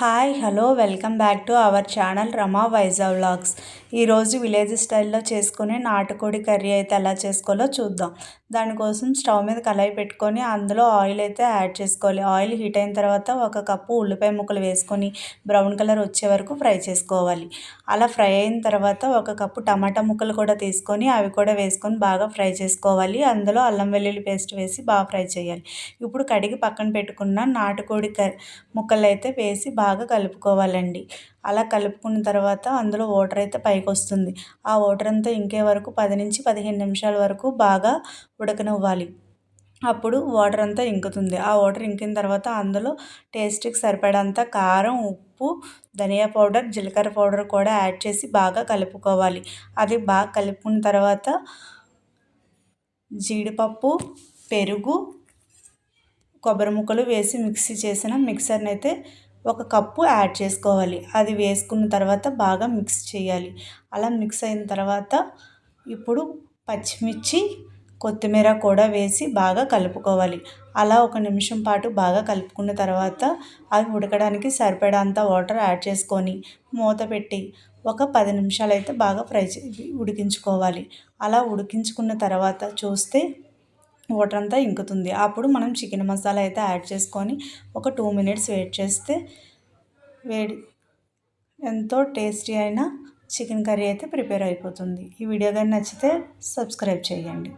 Hi hello welcome back to our channel Rama Vizag vlogs. ఈరోజు village స్టైల్లో చేసుకునే నాటుకోడి కర్రీ అయితే ఎలా చేసుకోవాలో చూద్దాం. దానికోసం స్టవ్ మీద కళాయి పెట్టుకొని అందులో ఆయిల్ అయితే యాడ్ చేసుకోవాలి. ఆయిల్ హీట్ అయిన తర్వాత ఒక కప్పు ఉల్లిపాయ ముక్కలు వేసుకొని బ్రౌన్ కలర్ వచ్చే వరకు ఫ్రై చేసుకోవాలి. అలా ఫ్రై అయిన తర్వాత ఒక కప్పు టమాటా ముక్కలు కూడా తీసుకొని అవి కూడా వేసుకొని బాగా ఫ్రై చేసుకోవాలి. అందులో అల్లం వెల్లుల్లి పేస్ట్ వేసి బాగా ఫ్రై చేయాలి. ఇప్పుడు కడిగి పక్కన పెట్టుకున్న నాటుకోడి ముక్కలు అయితే వేసి బాగా కలుపుకోవాలండి. అలా కలుపుకున్న తర్వాత అందులో వాటర్ అయితే పైకి వస్తుంది ఆ వాటర్ అంతా ఇంకే వరకు పది నుంచి పదిహేను నిమిషాల వరకు బాగా ఉడకనివ్వాలి. అప్పుడు వాటర్ అంతా ఇంకుతుంది. ఆ వాటర్ ఇంకిన తర్వాత అందులో టేస్ట్కి సరిపడంత కారం ఉప్పు ధనియా పౌడర్ జీలకర్ర పౌడర్ కూడా యాడ్ చేసి బాగా కలుపుకోవాలి. అది బాగా కలుపుకున్న తర్వాత జీడిపప్పు పెరుగు కొబ్బరి ముక్కలు వేసి మిక్సీ చేసిన మిక్సర్ని అయితే ఒక కప్పు యాడ్ చేసుకోవాలి. అది వేసుకున్న తర్వాత బాగా మిక్స్ చేయాలి. అలా మిక్స్ అయిన తర్వాత ఇప్పుడు పచ్చిమిర్చి కొత్తిమీర కూడా వేసి బాగా కలుపుకోవాలి. అలా ఒక నిమిషం పాటు బాగా కలుపుకున్న తర్వాత అవి ఉడకడానికి సరిపడంత వాటర్ యాడ్ చేసుకొని మూత పెట్టి ఒక పది నిమిషాలు అయితే బాగా ఫ్రై ఉడికించుకోవాలి. అలా ఉడికించుకున్న తర్వాత చూస్తే వాటర్ అంతా ఇంకుతుంది. అప్పుడు మనం చికెన్ మసాలా అయితే యాడ్ చేసుకొని ఒక టూ మినిట్స్ వెయిట్ చేస్తే వేడి ఎంతో టేస్టీ అయిన చికెన్ కర్రీ అయితే ప్రిపేర్ అయిపోతుంది. ఈ వీడియో కానీ నచ్చితే సబ్స్క్రైబ్ చేయండి.